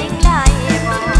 ยิงได้บ่